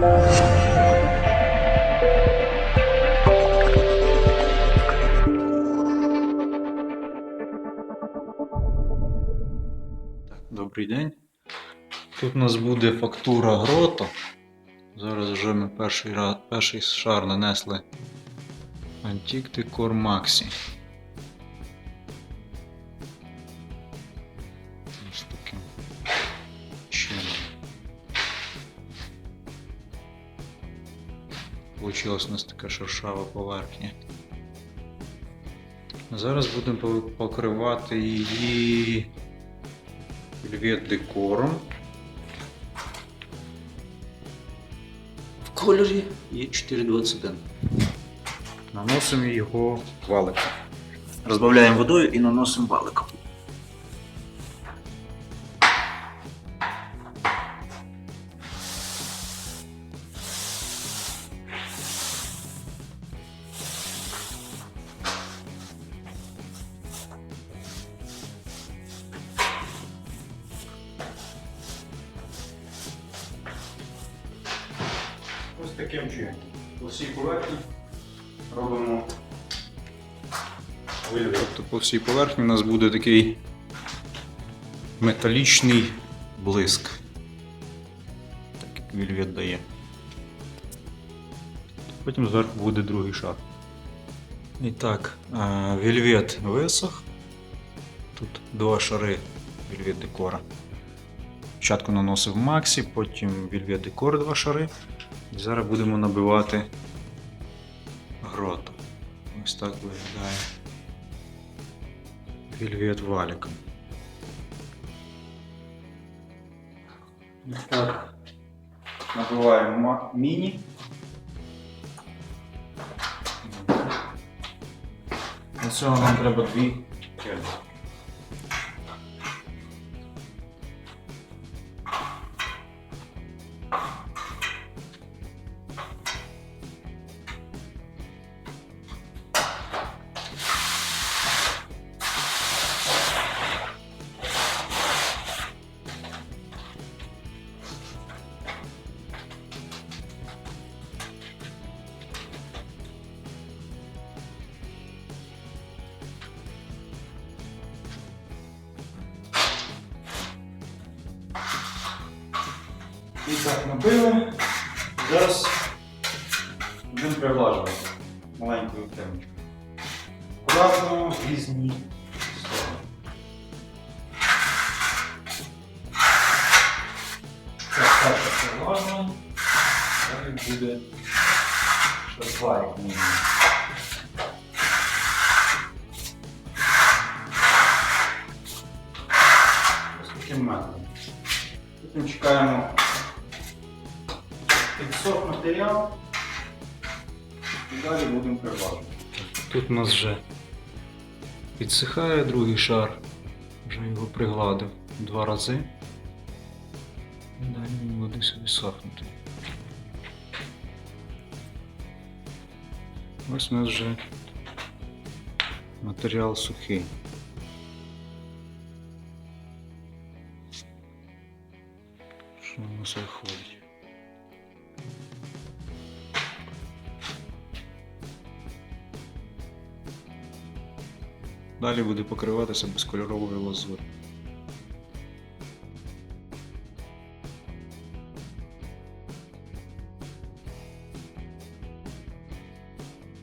Добрий день. Тут у нас буде фактура гроту. Зараз вже ми перший, перший шар нанесли Antique Decor Maxi. Получилась у нас така шершава поверхня. Зараз будемо покривати її вельвет декором В кольорі є 421. наносимо його валиком. Розбавляємо водою і наносимо валиком. Таким чином. По всій поверхні робимо вельвет. Тобто по всій поверхні у нас буде такий металічний блиск. Так як вельвет дає. Потім зверху буде другий шар. І так, е, вельвет висох. Тут два шари вельвет декора. Спочатку наносив Максі, потім вельвет декор два шари. І зараз будемо набивати гроту. Ось так виглядає вельвет валіком. Так. Набиваємо міні. Для цього нам треба дві кельки. І так набили. Зараз будемо приглажувати маленькою темочкою. Акуратно в різні сторони. Це перше приглажено. Далі буде мінімум. Ось таким методом. Потім чекаємо підсох матеріал і далі будемо приглажувати. Тут у нас вже підсихає другий шар, вже його пригладив два рази. І далі він буде собі сохнути. Ось у нас вже матеріал сухий. Що у нас виходить? Далі буде покриватися безкольоровою лазур'ю.